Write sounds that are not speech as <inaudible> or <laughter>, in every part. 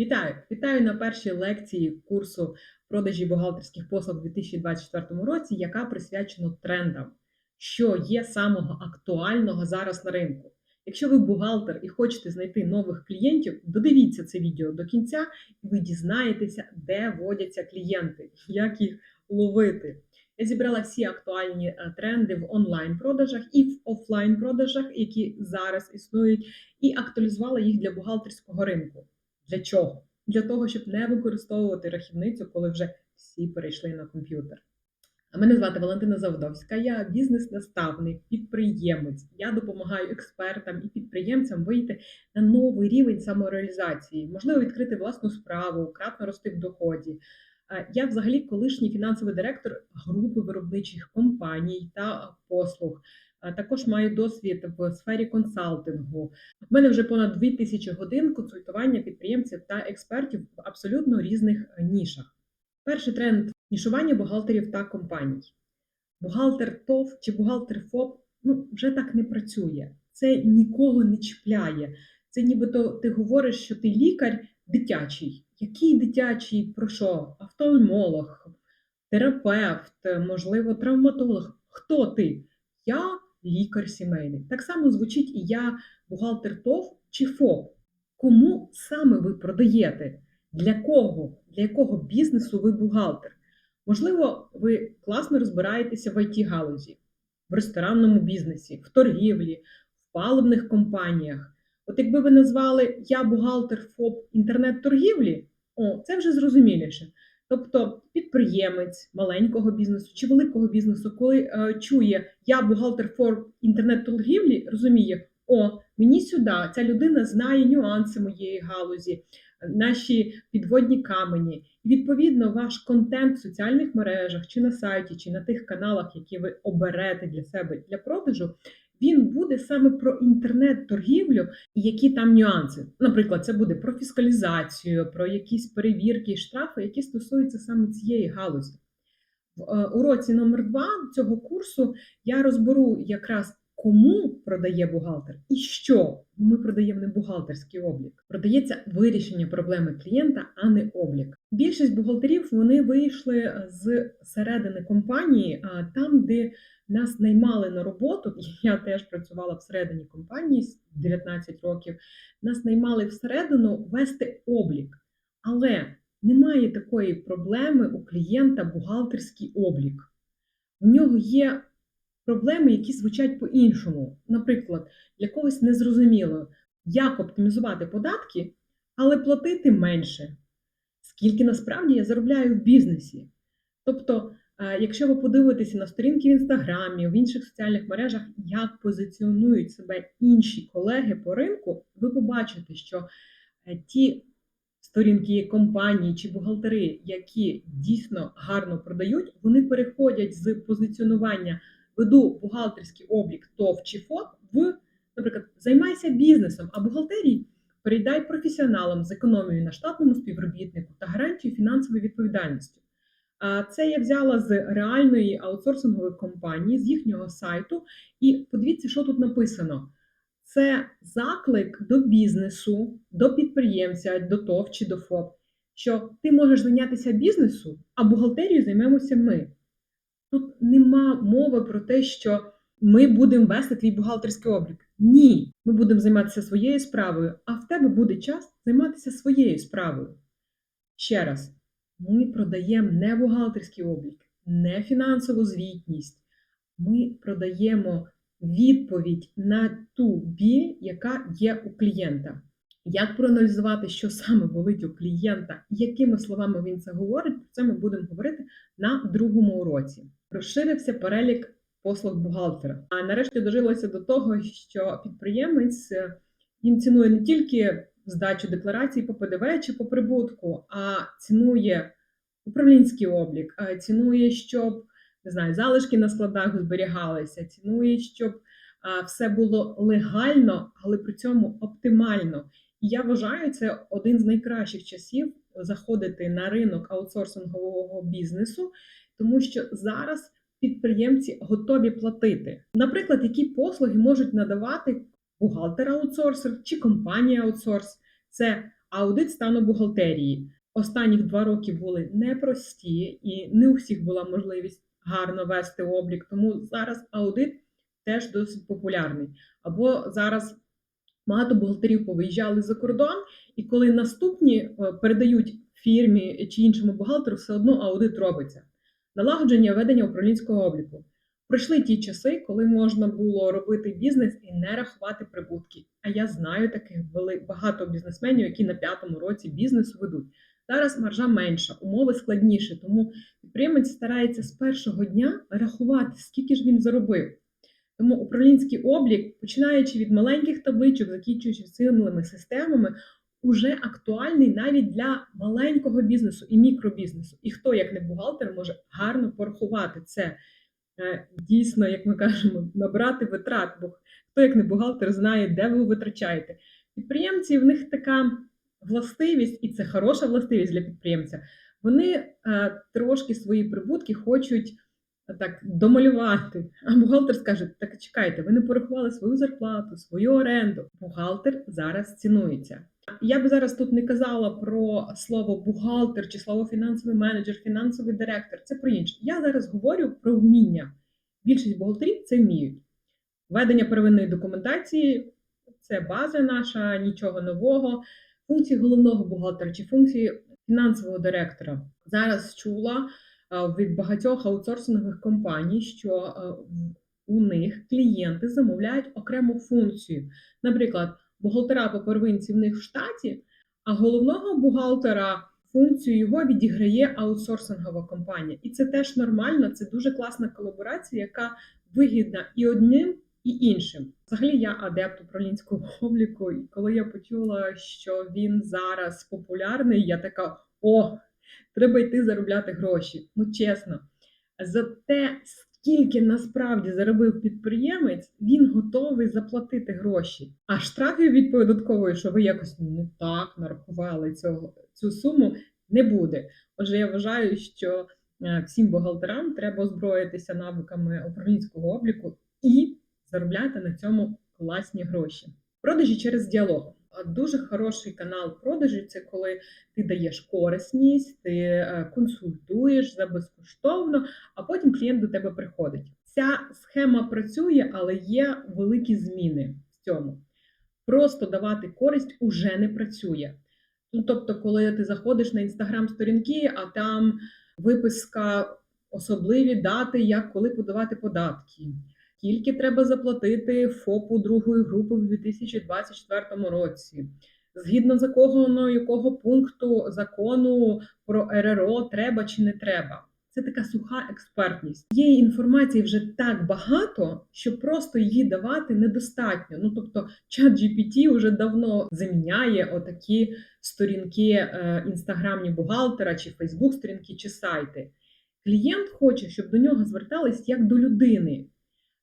Вітаю! Вітаю на першій лекції курсу продажі бухгалтерських послуг у 2024 році, яка присвячена трендам, що є самого актуального зараз на ринку. Якщо ви бухгалтер і хочете знайти нових клієнтів, додивіться це відео до кінця, і ви дізнаєтеся, де водяться клієнти, як їх ловити. Я зібрала всі актуальні е, тренди в онлайн-продажах і в офлайн-продажах, які зараз існують, і актуалізувала їх для бухгалтерського ринку. Для чого? Для того, щоб не використовувати рахівницю, коли вже всі перейшли на комп'ютер. А мене звати Валентина Заводовська, я бізнес-наставник, підприємець. Я допомагаю експертам і підприємцям вийти на новий рівень самореалізації, можливо, відкрити власну справу, кратно рости в доході. Я взагалі колишній фінансовий директор групи виробничих компаній та послуг. Також маю досвід в сфері консалтингу. У мене вже понад 2000 годин консультування підприємців та експертів в абсолютно різних е, нішах. Перший тренд нішування бухгалтерів та компаній. Бухгалтер ТОВ чи бухгалтер ФОП ну, вже так не працює. Це нікого не чіпляє. Це нібито ти говориш, що ти лікар дитячий. Який дитячий? Про що? Офтальмолог, терапевт, можливо, травматолог. Хто ти? Я лікар сімейний. Так само звучить і я бухгалтер ТОВ чи ФОП. Кому саме ви продаєте? Для кого? Для якого бізнесу ви бухгалтер? Можливо, ви класно розбираєтеся в it галузі, в ресторанному бізнесі, в торгівлі, в паливних компаніях. От якби ви назвали Я бухгалтер ФОП інтернет-торгівлі, о, це вже зрозуміліше. Тобто підприємець маленького бізнесу чи великого бізнесу, коли е, чує Я бухгалтер ФОП інтернет-торгівлі, розуміє, о, мені сюди, ця людина знає нюанси моєї галузі, наші підводні камені. І відповідно ваш контент в соціальних мережах, чи на сайті, чи на тих каналах, які ви оберете для себе для продажу, він буде саме про інтернет-торгівлю і які там нюанси. Наприклад, це буде про фіскалізацію, про якісь перевірки і штрафи, які стосуються саме цієї галузі. В е, уроці номер 2 цього курсу я розберу якраз кому продає бухгалтер і що. Ми продаємо не бухгалтерський облік. Продається вирішення проблеми клієнта, а не облік. Більшість бухгалтерів вони вийшли з середини компанії, там, де нас наймали на роботу. <laughs> Я теж працювала всередині компанії з 19 років. Нас наймали всередину вести облік, але немає такої проблеми у клієнта бухгалтерський облік. В нього є проблеми, які звучать по-іншому. Наприклад, для когось незрозуміло, як оптимізувати податки, але платити менше. Скільки насправді я заробляю в бізнесі. Тобто, якщо ви подивитеся на сторінки в інстаграмі, в інших соціальних мережах, як позиціонують себе інші колеги по ринку, ви побачите, що е, ті сторінки компанії чи бухгалтери, які дійсно гарно продають, вони переходять з позиціонування веду бухгалтерський облік ТОВ чи ФОП в, наприклад, займайся бізнесом, а бухгалтерії передай професіоналам з економією на штатному співробітнику та гарантією фінансової відповідальності. Це я взяла з реальної аутсорсингової компанії, з їхнього сайту. І подивіться, що тут написано. Це заклик до бізнесу, до підприємця, до ТОВ чи до ФОП, що ти можеш зайнятися бізнесу, а бухгалтерією займемося ми. Тут нема мови про те, що ми будемо вести твій бухгалтерський облік. Ні, ми будемо займатися своєю справою, а в тебе буде час займатися своєю справою. Ще раз, ми продаємо не бухгалтерський облік, не фінансову звітність. Ми продаємо відповідь на ту біль, яка є у клієнта. Як проаналізувати, що саме болить у клієнта, якими словами він це говорить, про це ми будемо говорити на другому уроці. Розширився перелік послуг бухгалтера. А нарешті дожилося до того, що підприємець е, він цінує не тільки здачу декларації по ПДВ чи по прибутку, а цінує управлінський облік, цінує, щоб не знаю, залишки на складах зберігалися, цінує, щоб все було легально, але при цьому оптимально. І я вважаю, це один з найкращих часів заходити на ринок аутсорсингового бізнесу, тому що зараз підприємці готові платити. Наприклад, які послуги можуть надавати бухгалтер аутсорсер чи компанія аутсорс. Це аудит стану бухгалтерії. Останніх два роки були непрості, і не у всіх була можливість гарно вести облік. Тому зараз аудит теж досить популярний. Або зараз багато бухгалтерів повиїжджали за кордон, і коли наступні е, передають фірмі чи іншому бухгалтеру, все одно аудит робиться. Налагодження ведення управлінського обліку. Пройшли ті часи, коли можна було робити бізнес і не рахувати прибутки. А я знаю таких багато бізнесменів, які на п'ятому році бізнесу ведуть. Зараз маржа менша, умови складніші, тому підприємець старається з першого дня рахувати, скільки ж він заробив. Тому управлінський облік, починаючи від маленьких табличок, закінчуючи цілими системами, уже актуальний навіть для маленького бізнесу і мікробізнесу. І хто, як не бухгалтер, може гарно порахувати це е, дійсно, як ми кажемо, набрати витрат. Бо хто, як не бухгалтер, знає, де ви витрачаєте. Підприємці в них така властивість, і це хороша властивість для підприємця. Вони е, трошки свої прибутки хочуть е, так домалювати. А бухгалтер скаже: так чекайте, ви не порахували свою зарплату, свою оренду. Бухгалтер зараз цінується. Я би зараз тут не казала про слово бухгалтер чи слово фінансовий менеджер, фінансовий директор. Це про інше. Я зараз говорю про вміння. Більшість бухгалтерів це вміють. Ведення первинної документації це база наша, нічого нового. Функції головного бухгалтера чи функції фінансового директора. Зараз чула від багатьох аутсорсингових компаній, що у них клієнти замовляють окрему функцію. Наприклад, бухгалтера по первинці в них в штаті, а головного бухгалтера функцію його відіграє аутсорсингова компанія. І це теж нормально, це дуже класна колаборація, яка вигідна і одним, і іншим. Взагалі, я адепт управлінського <laughs> обліку, і коли я почула, що він зараз популярний, я така: о, треба йти заробляти гроші. Ну, чесно, за те, скільки насправді заробив підприємець, він готовий заплатити гроші. А штрафів від податкової, що ви якось не так нарахували цього, цю суму, не буде. Отже, я вважаю, що е, всім бухгалтерам треба озброїтися навиками управлінського обліку і заробляти на цьому класні гроші. Продажі через діалог. А Дуже хороший канал продажі це коли ти даєш корисність, ти е, консультуєш за безкоштовно, а потім клієнт до тебе приходить. Ця схема працює, але є великі зміни в цьому. Просто давати користь уже не працює. Ну, тобто, коли ти заходиш на інстаграм-сторінки, а там виписка особливі дати, як коли подавати податки, скільки треба заплатити ФОПу другої групи в 2024 році. Згідно закону, якого пункту закону про РРО треба чи не треба. Це така суха експертність. Є інформації вже так багато, що просто її давати недостатньо. Ну тобто, чат GPT вже давно заміняє отакі сторінки е, інстаграмні бухгалтера, чи Фейсбук сторінки, чи сайти. Клієнт хоче, щоб до нього звертались як до людини.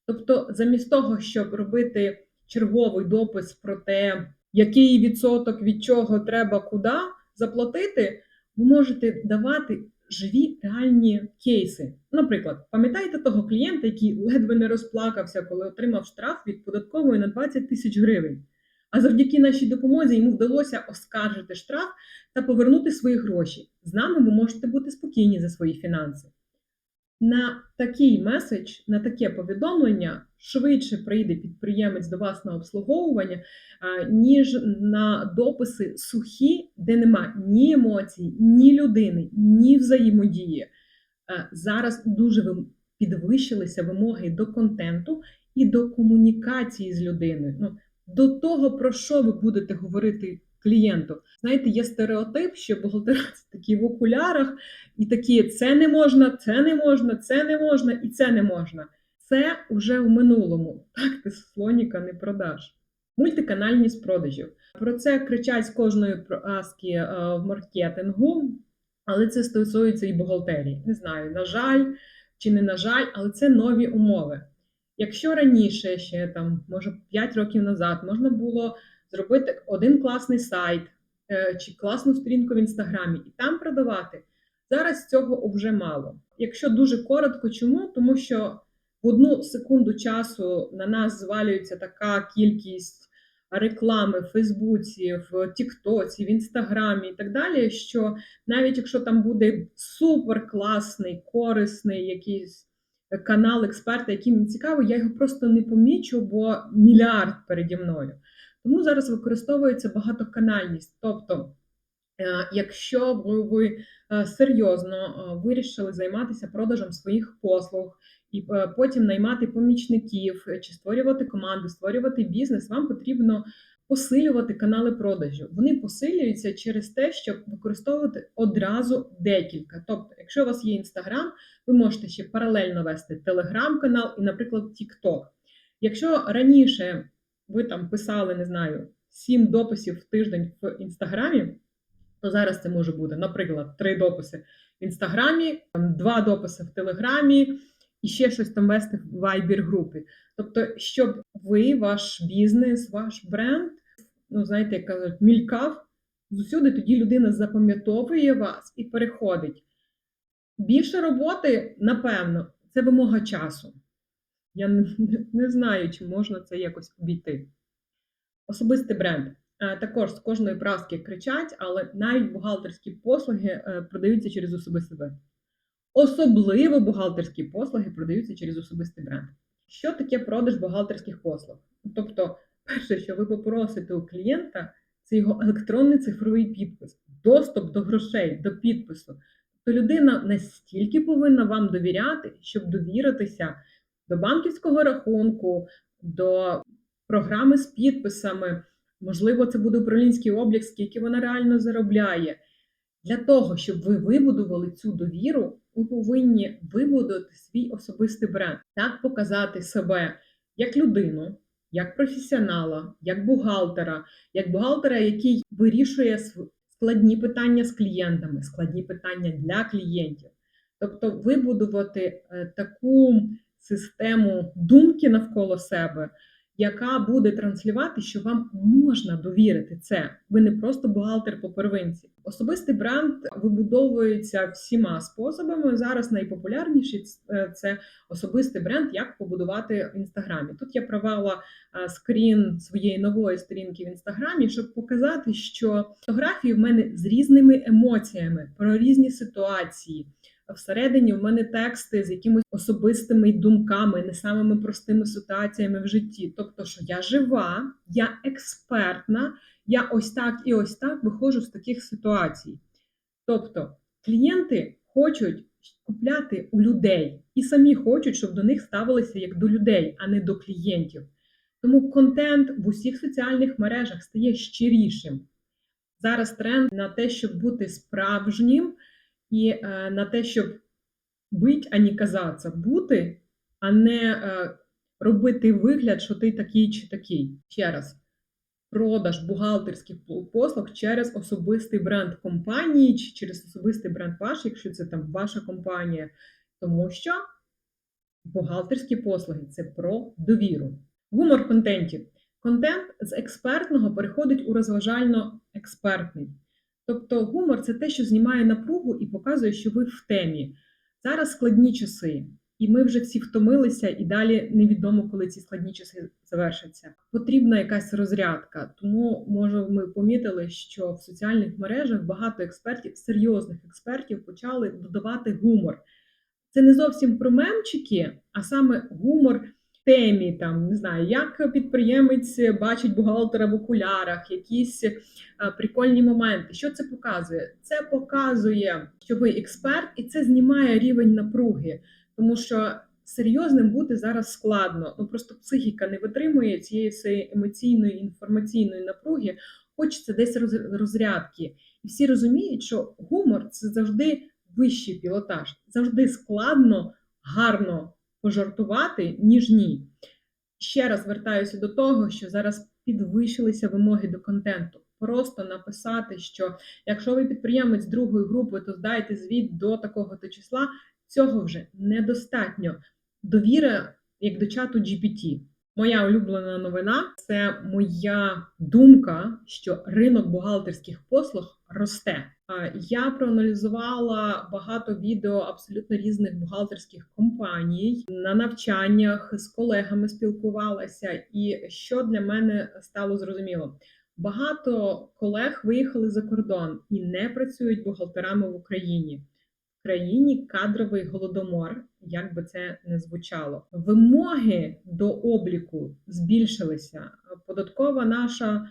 Тобто, замість того, щоб робити черговий допис про те, який відсоток від чого треба куди заплатити, ви можете давати живі реальні кейси. Наприклад, пам'ятаєте того клієнта, який ледве не розплакався, коли отримав штраф від податкової на 20 тисяч гривень. А завдяки нашій допомозі йому вдалося оскаржити штраф та повернути свої гроші. З нами ви можете бути спокійні за свої фінанси. На такий меседж, на таке повідомлення швидше прийде підприємець до вас на обслуговування, ніж на дописи сухі, де нема ні емоцій, ні людини, ні взаємодії. Зараз дуже підвищилися вимоги до контенту і до комунікації з людиною. Ну, до того, про що ви будете говорити клієнту. Знаєте, є стереотип, що бухгалтери такі в окулярах, і такі це не можна, це не можна, це не можна і це не можна. Це вже в минулому. Так ти слоніка не продаш. Мультиканальність продажів. Про це кричать з кожної праски е, в маркетингу, але це стосується і бухгалтерії. Не знаю, на жаль чи не на жаль, але це нові умови. Якщо раніше, ще там, може 5 років назад, можна було зробити один класний сайт е, чи класну сторінку в інстаграмі і там продавати. Зараз цього вже мало. Якщо дуже коротко, чому? Тому що в одну секунду часу на нас звалюється така кількість реклами в Фейсбуці, в Тіктоці, в Інстаграмі і так далі, що навіть якщо там буде супер класний, корисний якийсь канал експерта, який мені цікавий, я його просто не помічу, бо мільярд переді мною. Тому зараз використовується багатоканальність. Тобто, е, якщо ви, е, серйозно е, вирішили займатися продажем своїх послуг і потім наймати помічників чи створювати команду, створювати бізнес, вам потрібно посилювати канали продажу. Вони посилюються через те, щоб використовувати одразу декілька. Тобто, якщо у вас є інстаграм, ви можете ще паралельно вести телеграм-канал і, наприклад, TikTok. Якщо раніше ви там писали, не знаю, 7 дописів в тиждень в інстаграмі, то зараз це може бути, наприклад, 3 дописи в інстаграмі, 2 дописи в телеграмі і ще щось там вести в Viber групі. Тобто, щоб ви, ваш бізнес, ваш бренд, ну знаєте, як кажуть, мількав зусюди, тоді людина запам'ятовує вас і переходить. Більше роботи, напевно, це вимога часу. Я не, знаю, чи можна це якось обійти. Особистий бренд. Е, Також з кожної праски кричать, але навіть бухгалтерські послуги е, продаються через особистий бренд. Особливо бухгалтерські послуги продаються через особистий бренд. Що таке продаж бухгалтерських послуг? Тобто, перше, що ви попросите у клієнта, це його електронний цифровий підпис, доступ до грошей, до підпису. То людина настільки повинна вам довіряти, щоб довіритися до банківського рахунку, до програми з підписами. Можливо, це буде управлінський облік, скільки вона реально заробляє. Для того, щоб ви вибудували цю довіру, ви повинні вибудувати свій особистий бренд, так показати себе як людину, як професіонала, як бухгалтера, як бухгалтера, який вирішує складні питання з клієнтами, складні питання для клієнтів. Тобто вибудувати е, таку систему думки навколо себе, яка буде транслювати, що вам можна довірити це. Ви не просто бухгалтер по первинці. Особистий бренд вибудовується всіма способами. Зараз найпопулярніший е, це особистий бренд, як побудувати в інстаграмі. Тут я провела е, скрін своєї нової сторінки в інстаграмі, щоб показати, що фотографії в мене з різними емоціями про різні ситуації. Всередині в мене тексти з якимись особистими думками, не самими простими ситуаціями в житті. Тобто, що я жива, я експертна, я ось так і ось так виходжу з таких ситуацій. Тобто, клієнти хочуть купляти у людей і самі хочуть, щоб до них ставилися як до людей, а не до клієнтів. Тому контент в усіх соціальних мережах стає щирішим. Зараз тренд на те, щоб бути справжнім і е, на те, щоб бить, а не казатися, бути, а не е, робити вигляд, що ти такий чи такий. Ще раз, продаж бухгалтерських послуг через особистий бренд компанії чи через особистий бренд ваш, якщо це там ваша компанія, тому що бухгалтерські послуги це про довіру. Гумор в контенті. Контент з експертного переходить у розважально-експертний. Тобто гумор це те, що знімає напругу і показує, що ви в темі. Зараз складні часи, і ми вже всі втомилися, і далі невідомо, коли ці складні часи завершаться. Потрібна якась розрядка. Тому, може, ми помітили, що в соціальних мережах багато експертів, серйозних експертів, почали додавати гумор. Це не зовсім про мемчики, а саме гумор темі, там не знаю, як підприємець бачить бухгалтера в окулярах, якісь е, прикольні моменти. Що це показує? Це показує, що ви експерт, і це знімає рівень напруги, тому що серйозним бути зараз складно. Ну просто психіка не витримує цієї емоційної інформаційної напруги. Хочеться десь роз- розрядки, і всі розуміють, що гумор це завжди вищий пілотаж, завжди складно, гарно пожартувати, ніж ні. Ще раз вертаюся до того, що зараз підвищилися вимоги до контенту. Просто написати, що якщо ви підприємець другої групи, то здайте звіт до такого-то числа. Цього вже недостатньо. Довіра як до чату GPT. Моя улюблена новина це моя думка, що ринок бухгалтерських послуг росте. А, Я проаналізувала багато відео абсолютно різних бухгалтерських компаній. На навчаннях з колегами спілкувалася, і що для мене стало зрозуміло. Багато колег виїхали за кордон і не працюють бухгалтерами в Україні. В країні кадровий голодомор, як би це не звучало. Вимоги до обліку збільшилися. Податкова наша,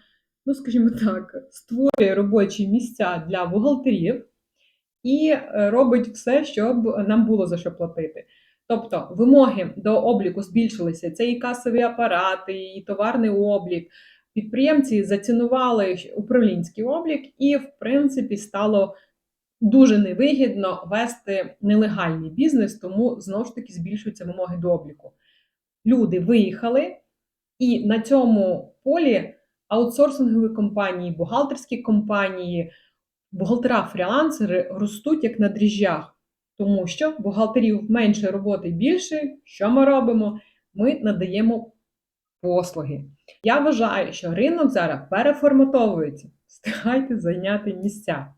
ну скажімо так, створює робочі місця для бухгалтерів і е, робить все, щоб нам було за що платити. Тобто вимоги до обліку збільшилися. Це і касові апарати, і товарний облік. Підприємці зацінували управлінський облік, і, в принципі, стало дуже невигідно вести нелегальний бізнес, тому знову ж таки збільшуються вимоги до обліку. Люди виїхали, і на цьому полі аутсорсингові компанії, бухгалтерські компанії, бухгалтера-фрілансери ростуть як на дріжджах, тому що бухгалтерів менше роботи більше. Що ми робимо? Ми надаємо послуги. Я вважаю, що ринок зараз переформатовується. Встигайте зайняти місця.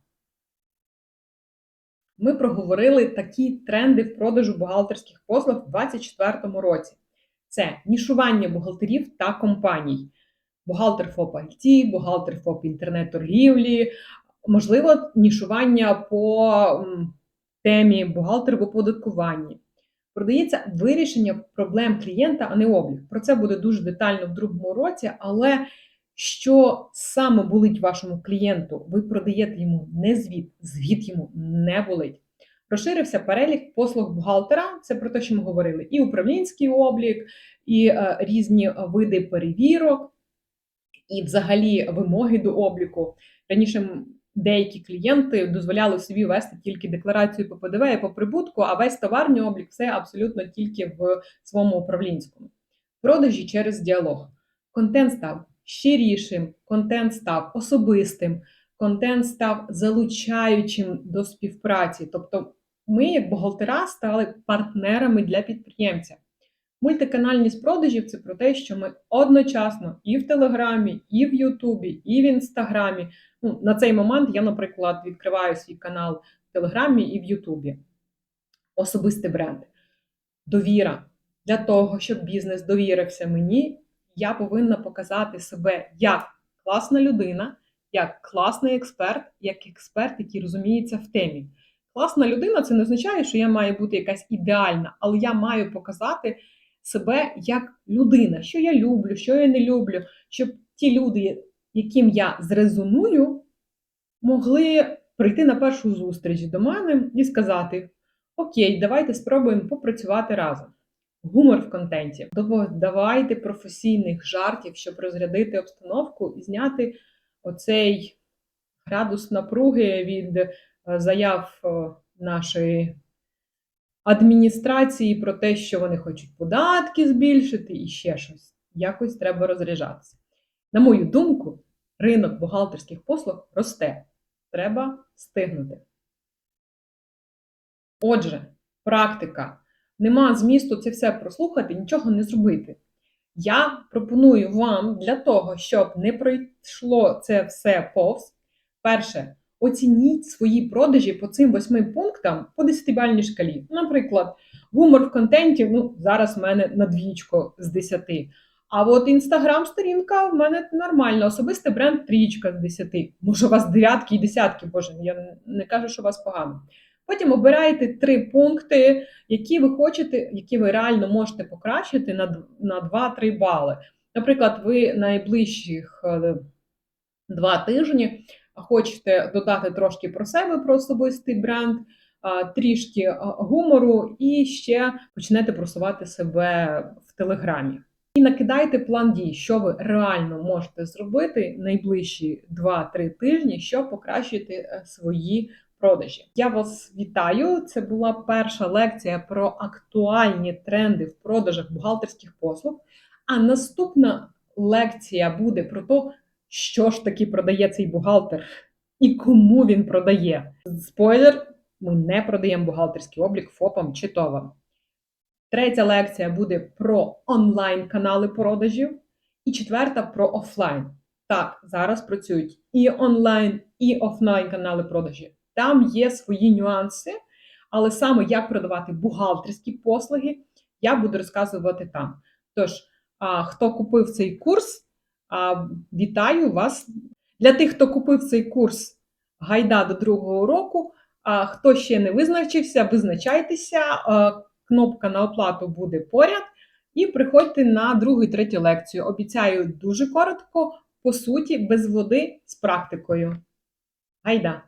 Ми проговорили такі тренди в продажу бухгалтерських послуг у 2024 році. Це нішування бухгалтерів та компаній. Бухгалтер ФОП IT, бухгалтер ФОП інтернет-торгівлі, можливо, нішування по темі бухгалтер в оподаткуванні. Продається вирішення проблем клієнта, а не облік. Про це буде дуже детально в другому році, але що саме болить вашому клієнту, ви продаєте йому не звіт, звіт йому не болить. Розширився перелік послуг бухгалтера, це про те, що ми говорили: і управлінський облік, і е, різні види перевірок, і взагалі вимоги до обліку. Раніше деякі клієнти дозволяли собі вести тільки декларацію по ПДВ і по прибутку, а весь товарний облік все абсолютно тільки в своєму управлінському. Продажі через діалог. Контент став щирішим, контент став особистим, контент став залучаючим до співпраці. Тобто, ми, як бухгалтера, стали партнерами для підприємця. Мультиканальність продажів це про те, що ми одночасно і в Телеграмі, і в Ютубі, і в Інстаграмі. Ну, На цей момент я, наприклад, відкриваю свій канал в Телеграмі і в Ютубі. Особистий бренд. Довіра. Для того, щоб бізнес довірився мені, я повинна показати себе як класна людина, як класний експерт, як експерт, який розуміється в темі. Класна людина це не означає, що я маю бути якась ідеальна, але я маю показати себе як людина, що я люблю, що я не люблю, щоб ті люди, яким я зрезоную, могли прийти на першу зустріч до мене і сказати: Окей, давайте спробуємо попрацювати разом. Гумор в контенті. Давайте професійних жартів, щоб розрядити обстановку і зняти оцей градус напруги від е, заяв е, нашої адміністрації про те, що вони хочуть податки збільшити і ще щось. Якось треба розряджатися. На мою думку, ринок бухгалтерських послуг росте. Треба стигнути. Отже, практика. Нема змісту це все прослухати, нічого не зробити. Я пропоную вам для того, щоб не пройшло це все повз. Перше, оцініть свої продажі по цим восьми пунктам по 10-бальній шкалі. Наприклад, гумор в контенті ну, зараз в мене на двічку з 10. А от інстаграм-сторінка в мене нормальна, особистий бренд трічка з 10. Може, у вас дев'ятки і десятки, боже, я не кажу, що у вас погано. Потім обирайте три пункти, які ви хочете, які ви реально можете покращити на на 2-3 бали. Наприклад, ви найближчих е, два тижні хочете додати трошки про себе, про особистий бренд, трішки гумору, і ще почнете просувати себе в Телеграмі. І накидайте план дій, що ви реально можете зробити найближчі 2-3 тижні, щоб покращити е, свої продажі. Я вас вітаю! Це була перша лекція про актуальні тренди в продажах бухгалтерських послуг. А наступна лекція буде про те, що ж таки продає цей бухгалтер і кому він продає. Спойлер: ми не продаємо бухгалтерський облік ФОПам чи ТОВам. Третя лекція буде про онлайн-канали продажів. І четверта про офлайн. Так, зараз працюють і онлайн, і офлайн канали продажі. Там є свої нюанси, але саме як продавати бухгалтерські послуги, я буду розказувати там. Тож, хто купив цей курс, вітаю вас. Для тих, хто купив цей курс гайда до другого року. А хто ще не визначився, визначайтеся. Кнопка на оплату буде поряд. І приходьте на другу і третю лекцію. Обіцяю дуже коротко, по суті, без води з практикою. Гайда!